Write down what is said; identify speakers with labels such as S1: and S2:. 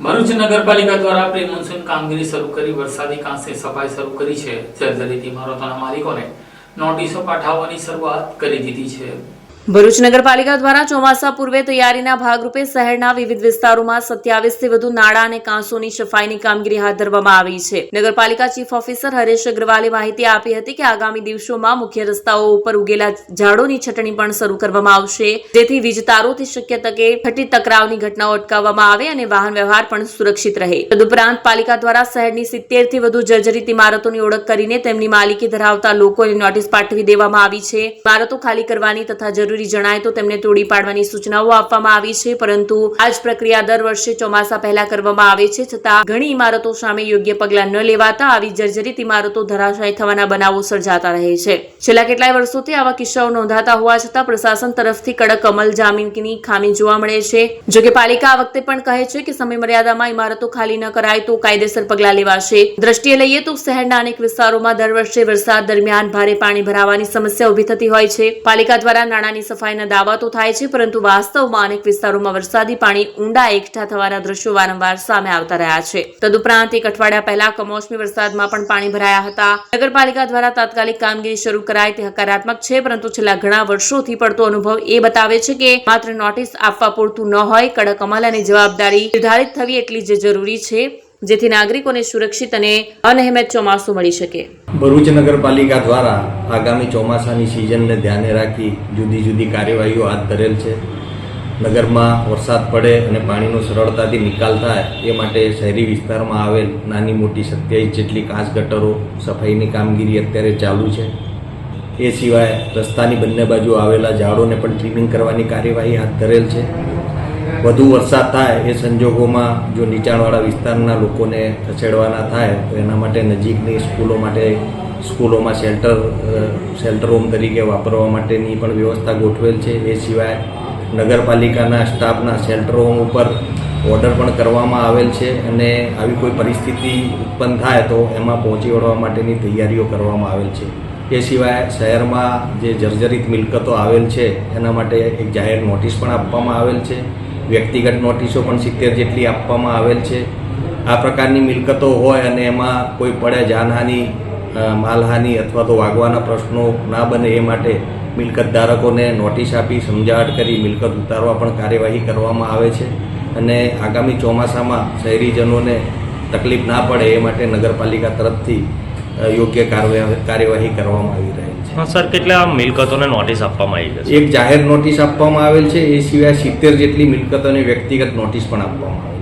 S1: ભરૂચ નગરપાલિકા દ્વારા pre monsoon કામગીરી શરૂ કરી, વરસાદી કાંસે સફાઈ શરૂ કરી છે. જર્જરિત ઇમારતોના માલિકોને નોટિસો પાઠવવાની શરૂઆત કરી દીધી છે.
S2: ભરૂચ નગરપાલિકા દ્વારા ચોમાસા પૂર્વે તૈયારીના ભાગરૂપે શહેરના વિવિધ વિસ્તારોમાં સત્યાવીસથી વધુ નાળા અને કાંસોની સફાઈની કામગીરી હાથ ધરવામાં આવી છે. નગરપાલિકા ચીફ ઓફિસર હરેશ અગ્રવાલે માહિતી આપી હતી કે આગામી દિવસોમાં મુખ્ય રસ્તાઓ ઉપર ઉગેલા ઝાડોની છટણી પણ શરૂ કરવામાં આવશે. જેથી વીજ તારોથી શક્ય તકે થતી ટકરાવની ઘટનાઓ અટકાવવામાં આવે અને વાહન વ્યવહાર પણ સુરક્ષિત રહે. તદુપરાંત પાલિકા દ્વારા શહેરની સિત્તેરથી વધુ જર્જરિત ઇમારતોની ઓળખ કરીને તેમની માલિકી ધરાવતા લોકોને નોટિસ પાઠવી દેવામાં આવી છે. ઇમારતો ખાલી કરવાની તથા જરૂરી જણાય તો તેમને તોડી પાડવાની સૂચનાઓ આપવામાં આવી છે, પરંતુ આ જ પ્રક્રિયા દર વર્ષે ચોમાસા પહેલા કરવામાં આવે છે, છતાં ઘણી ઇમારતો સામે યોગ્ય પગલાં ન લેવાતા આવી જર્જરિત ઇમારતો ધરાશાયી થવાના બનાવો સર્જાતા રહે છે. છેલ્લા કેટલાય વર્ષોથી આવા કિસ્સાઓ નોંધાતા હોવા છતાં પ્રશાસન તરફથી કડક અમલ જામીનની ખામી જોવા મળે છે. જોકે પાલિકા આ વખતે પણ કહે છે કે સમય મર્યાદામાં ઇમારતો ખાલી ન કરાય તો કાયદેસર પગલાં લેવાશે. દ્રષ્ટિએ લઈએ તો શહેરના અનેક વિસ્તારોમાં દર વર્ષે વરસાદ દરમિયાન ભારે પાણી ભરાવાની સમસ્યા ઊભી થતી હોય છે. પાલિકા દ્વારા નાણાંની સફાઈના દાવા તો થાય છે, પરંતુ વાસ્તવમાં અનેક વિસ્તારોમાં વરસાદી પાણી ઊંડા એકઠા થવાના દ્રશ્યો વારંવાર સામે આવતા રહ્યા છે. તદુપરાંત એક અઠવાડિયા પહેલા કમોસમી વરસાદમાં પણ પાણી ભરાયા હતા. નગરપાલિકા દ્વારા તાત્કાલિક કામગીરી શરૂ કરાય તે હકારાત્મક છે, પરંતુ છેલ્લા ઘણા વર્ષોથી પડતો અનુભવ એ બતાવે છે કે માત્ર નોટિસ આપવા પૂરતું ન હોય, કડક અમલ જવાબદારી નિર્ધારિત થવી એટલી જ જરૂરી છે, જેથી નાગરિકોને સુરક્ષિત અને અનહેમેત ચોમાસું મળી શકે.
S3: ભરૂચ નગરપાલિકા દ્વારા આગામી ચોમાસાની સિઝનને ધ્યાને રાખી જુદી જુદી કાર્યવાહીઓ હાથ ધરેલ છે. નગરમાં વરસાદ પડે અને પાણીનો સરળતાથી નિકાલ થાય, એ માટે શહેરી વિસ્તારમાં આવેલ નાની મોટી સત્યાવીસ જેટલી કાચ ગટરો સફાઈની કામગીરી અત્યારે ચાલુ છે. એ સિવાય રસ્તાની બંને બાજુ આવેલા ઝાડોને પણ ટ્રીમિંગ કરવાની કાર્યવાહી હાથ ધરેલ છે. વધુ વરસાદ થાય એ સંજોગોમાં જો નીચાણવાળા વિસ્તારના લોકોને ખસેડવાના થાય, તો એના માટે નજીકની સ્કૂલો માટે, સ્કૂલોમાં શેલ્ટર શેલ્ટર હોમ તરીકે વાપરવા માટેની પણ વ્યવસ્થા ગોઠવેલ છે. એ સિવાય નગરપાલિકાના સ્ટાફના શેલ્ટર હોમ ઉપર ઓર્ડર પણ કરવામાં આવેલ છે અને આવી કોઈ પરિસ્થિતિ ઉત્પન્ન થાય તો એમાં પહોંચી વળવા માટેની તૈયારીઓ કરવામાં આવેલ છે. એ સિવાય શહેરમાં જે જર્જરિત મિલકતો આવેલ છે, એના માટે એક જાહેર નોટિસ પણ આપવામાં આવેલ છે. વ્યક્તિગત નોટિસો પણ સિત્તેર જેટલી આપવામાં આવેલ છે. આ પ્રકારની મિલકતો હોય અને એમાં કોઈ પડે જાનહાનિ માલહાનિ અથવા તો વાગવાના પ્રશ્નો ના બને એ માટે મિલકત ધારકોને નોટિસ આપી, સમજાવટ કરી, મિલકત ઉતારવા પણ કાર્યવાહી કરવામાં આવે છે. અને આગામી ચોમાસામાં શહેરીજનોને તકલીફ ના પડે એ માટે નગરપાલિકા તરફથી યોગ્ય કાર્યવાહી કરવામાં આવી રહી છે.
S4: હા, સર, કેટલા મિલકતોને નોટિસ આપવામાં આવી છે
S3: એક જાહેર નોટિસ આપવામાં આવેલ છે, એ સિવાય સિત્તેર જેટલી મિલકતોને વ્યક્તિગત નોટિસ પણ આપવામાં આવે